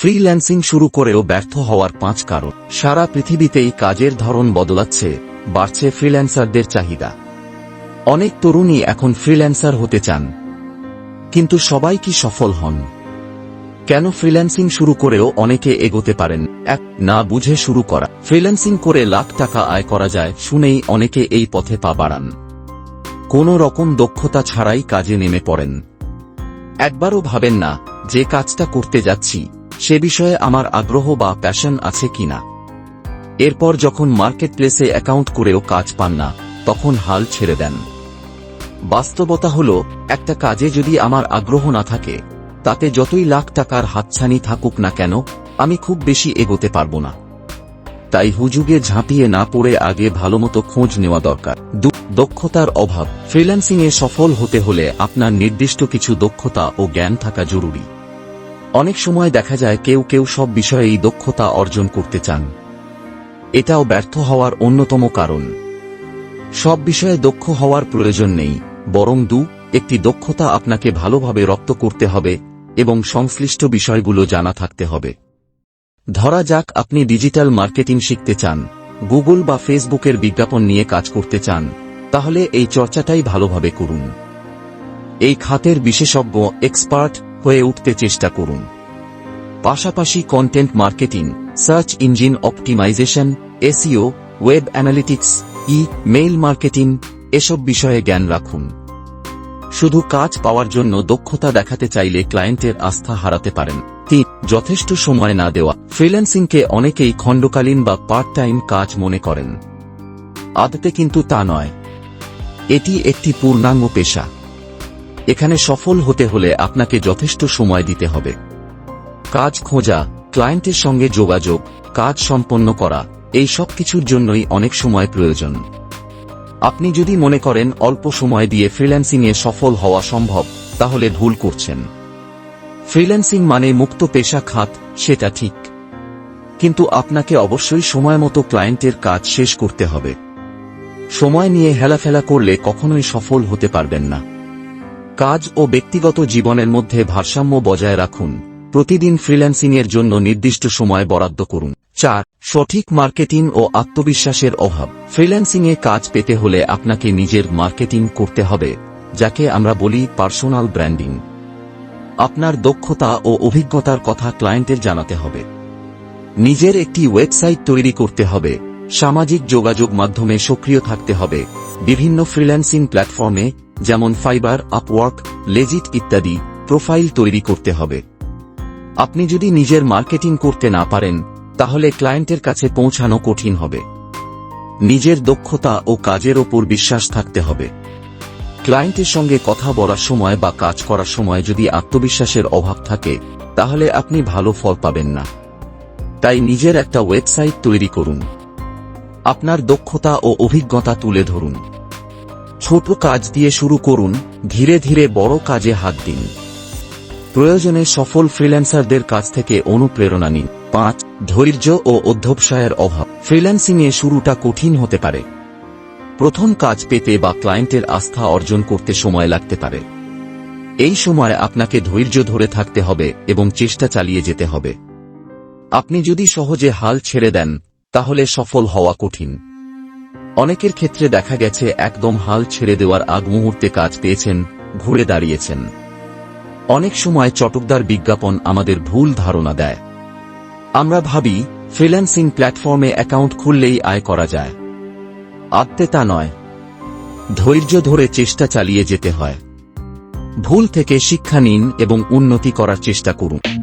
Freelancing শুরু করেও ব্যর্থ হওয়ার পাঁচ কারণ। সারা পৃথিবীতেই কাজের ধরন বদলাচ্ছে, বাড়ছে ফ্রিল্যান্সারদের চাহিদা। অনেক তরুণী এখন ফ্রিল্যান্সার হতে চান। কিন্তু সবাই কি সফল হন? কেন ফ্রিল্যান্সিং শুরু করেও অনেকে এগোতে পারেন? এক, না বুঝে শুরু করা। ফ্রিল্যান্সিং করে লাখ টাকা আয় করা যায় শুনেই অনেকে এই পথে পা বাড়ান। কোনো রকম দক্ষতা ছাড়াই কাজে নেমে পড়েন। একবারও ভাবেন না, যে কাজটা করতে যাচ্ছি সে বিষয়ে আমার আগ্রহ বা প্যাশন আছে কিনা? এরপর যখন মার্কেট প্লেসে অ্যাকাউন্ট করেও কাজ পান না, তখন হাল ছেড়ে দেন। বাস্তবতা হল, একটা কাজে যদি আমার আগ্রহ না থাকে, তাতে যতই লাখ টাকার হাতছানি থাকুক না কেন, আমি খুব বেশি এগোতে পারব না। তাই হুজুগে ঝাঁপিয়ে না পড়ে আগে ভালোমতো খোঁজ নেওয়া দরকার। দক্ষতার অভাব। ফ্রিল্যান্সিংয়ে সফল হতে হলে আপনার নির্দিষ্ট কিছু দক্ষতা ও জ্ঞান থাকা জরুরি। অনেক সময় দেখা যায় কেউ কেউ সব বিষয়েই দক্ষতা অর্জন করতে চান। এটাও ব্যর্থ হওয়ার অন্যতম কারণ। সব বিষয়ে দক্ষ হওয়ার প্রয়োজন নেই, বরং দু, একটি দক্ষতা আপনাকে ভালোভাবে রপ্ত করতে হবে এবং সংশ্লিষ্ট বিষয়গুলো জানা থাকতে হবে। ধরা যাক আপনি ডিজিটাল মার্কেটিং শিখতে চান, গুগল বা ফেসবুকের বিজ্ঞাপন নিয়ে কাজ করতে চান, তাহলে এই চর্চাটাই ভালোভাবে করুন। এই খাতের বিশেষজ্ঞ, এক্সপার্ট হয়ে উঠতে চেষ্টা করুন। পাশাপাশি content marketing search engine optimization SEO web analytics email marketing এসব বিষয়ে জ্ঞান রাখুন। শুধু কাজ পাওয়ার জন্য দক্ষতা দেখাতে চাইলে ক্লায়েন্টের আস্থা হারাতে পারেন। তিন, যথেষ্ট সময় না দেওয়া। ফ্রিল্যান্সিংকে অনেকেই খণ্ডকালীন বা পার্ট টাইম কাজ মনে করেন। আদতে কিন্তু তা নয়। এটি একটি পূর্ণাঙ্গ পেশা। এখানে সফল হতে হলে আপনাকে যথেষ্ট সময় দিতে হবে। কাজ খোঁজা, ক্লায়েন্টের সঙ্গে যোগাযোগ, কাজ সম্পন্ন করা, এই সব কিছুর জন্যই অনেক সময় প্রয়োজন। আপনি যদি মনে করেন অল্প সময় দিয়ে ফ্রিল্যান্সিংয়ে সফল হওয়া সম্ভব, তাহলে ভুল করছেন। ফ্রিল্যান্সিং মানে মুক্ত পেশা খাত, সেটা ঠিক। কিন্তু আপনাকে অবশ্যই সময় মতো ক্লায়েন্টের কাজ শেষ করতে হবে। সময় নিয়ে হেলাফেলা করলে কখনোই সফল হতে পারবেন না। কাজ ও ব্যক্তিগত জীবনের মধ্যে ভারসাম্য বজায় রাখুন। প্রতিদিন ফ্রিল্যান্সিংয়ের জন্য নির্দিষ্ট সময় বরাদ্দ করুন। চার, সঠিক মার্কেটিং ও আত্মবিশ্বাসের অভাব। ফ্রিল্যান্সিংয়ে কাজ পেতে হলে আপনাকে নিজের মার্কেটিং করতে হবে, যাকে আমরা বলি পার্সোনাল ব্র্যান্ডিং। আপনার দক্ষতা ও অভিজ্ঞতার কথা ক্লায়েন্টের জানাতে হবে। নিজের একটি ওয়েবসাইট তৈরি করতে হবে। সামাজিক যোগাযোগ মাধ্যমে সক্রিয় থাকতে হবে। বিভিন্ন ফ্রিল্যান্সিং প্ল্যাটফর্মে যেমন ফাইবার, আপওয়ার্ক, লেজিট ইত্যাদি, প্রোফাইল তৈরি করতে হবে। আপনি যদি নিজের মার্কেটিং করতে না পারেন, তাহলে ক্লায়েন্টের কাছে পৌঁছানো কঠিন হবে। নিজের দক্ষতা ও কাজের ওপর বিশ্বাস থাকতে হবে। ক্লায়েন্টের সঙ্গে কথা বলার সময় বা কাজ করার সময় যদি আত্মবিশ্বাসের অভাব থাকে, তাহলে আপনি ভালো ফল পাবেন না। তাই নিজের একটা ওয়েবসাইট তৈরি করুন। আপনার দক্ষতা ও অভিজ্ঞতা তুলে ধরুন। ছোট কাজ দিয়ে শুরু করুন, ধীরে ধীরে বড় কাজে হাত দিন। প্রয়োজনে সফল ফ্রিল্যান্সারদের কাছ থেকে অনুপ্রেরণা নিন। পাঁচ, ধৈর্য ও অধ্যবসায়ের অভাব। ফ্রিল্যান্সিংয়ে শুরুটা কঠিন হতে পারে। প্রথম কাজ পেতে বা ক্লায়েন্টের আস্থা অর্জন করতে সময় লাগতে পারে। এই সময় আপনাকে ধৈর্য ধরে থাকতে হবে এবং চেষ্টা চালিয়ে যেতে হবে। আপনি যদি সহজে হাল ছেড়ে দেন, তাহলে সফল হওয়া কঠিন। অনেকের ক্ষেত্রে দেখা গেছে একদম হাল ছেড়ে দেওয়ার আগ মুহূর্তে কাজ পেয়েছেন, ঘুরে দাঁড়িয়েছেন। অনেক সময় চটকদার বিজ্ঞাপন আমাদের ভুল ধারণা দেয়। আমরা ভাবি, ফ্রিল্যান্সিং প্ল্যাটফর্মে অ্যাকাউন্ট খুললেই আয় করা যায়। আত্মে তা নয়। ধৈর্য ধরে চেষ্টা চালিয়ে যেতে হয়। ভুল থেকে শিক্ষা নিন এবং উন্নতি করার চেষ্টা করুন।